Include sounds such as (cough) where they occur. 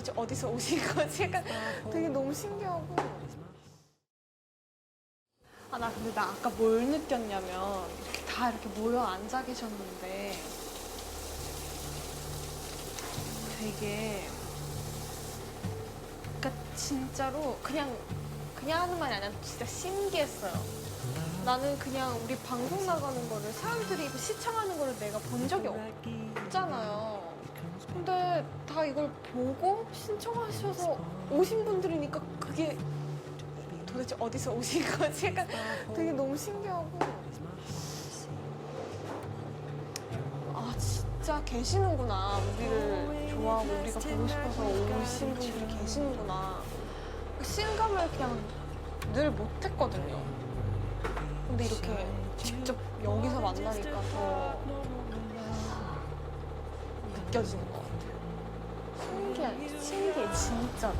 도대체 어디서 오신 거지? (laughs) 약간 되게 너무 신기하고. 아, 나 근데 나 아까 뭘 느꼈냐면, 이렇게 다 이렇게 모여 앉아 계셨는데, 되게, 그러니까 진짜로 그냥, 그냥 하는 말이 아니라 진짜 신기했어요. 나는 그냥 우리 방송 나가는 거를 사람들이 시청하는 거를 내가 본 적이 없잖아요. 근데 다 이걸 보고 신청하셔서 오신 분들이니까 그게 도대체 어디서 오신 거지? 약간 되게 너무 신기하고. 아, 진짜 계시는구나. 우리를 좋아하고 우리가 보고 싶어서 오신 분들이 계시는구나. 그 실감을 그냥 늘 못했거든요. 근데 이렇게 직접 여기서 만나니까 더 느껴지는 것 같아요. 신기해, 신기해, 진짜.